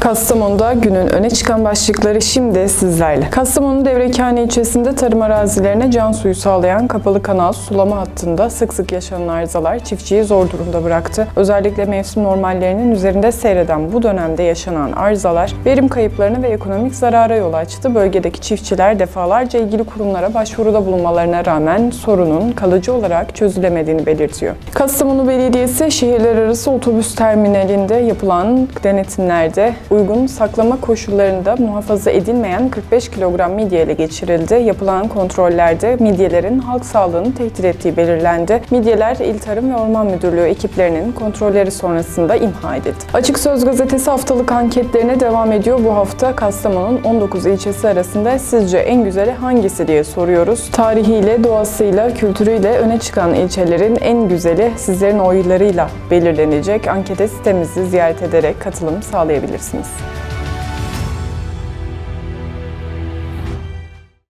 Kastamonu'da günün öne çıkan başlıkları şimdi sizlerle. Kastamonu Devrekane ilçesinde tarım arazilerine can suyu sağlayan kapalı kanal sulama hattında sık sık yaşanan arızalar çiftçiyi zor durumda bıraktı. Özellikle mevsim normallerinin üzerinde seyreden bu dönemde yaşanan arızalar verim kayıplarına ve ekonomik zarara yol açtı. Bölgedeki çiftçiler defalarca ilgili kurumlara başvuruda bulunmalarına rağmen sorunun kalıcı olarak çözülemediğini belirtiyor. Kastamonu Belediyesi şehirler arası otobüs terminalinde yapılan denetimlerde uygun saklama koşullarında muhafaza edilmeyen 45 kilogram midye ele geçirildi. Yapılan kontrollerde midyelerin halk sağlığını tehdit ettiği belirlendi. Midyeler İl Tarım ve Orman Müdürlüğü ekiplerinin kontrolleri sonrasında imha edildi. Açık Söz Gazetesi haftalık anketlerine devam ediyor. Bu hafta Kastamonu'nun 19 ilçesi arasında sizce en güzeli hangisi diye soruyoruz. Tarihiyle, doğasıyla, kültürüyle öne çıkan ilçelerin en güzeli sizlerin oylarıyla belirlenecek. Ankete sitemizi ziyaret ederek katılım sağlayabilirsiniz. business.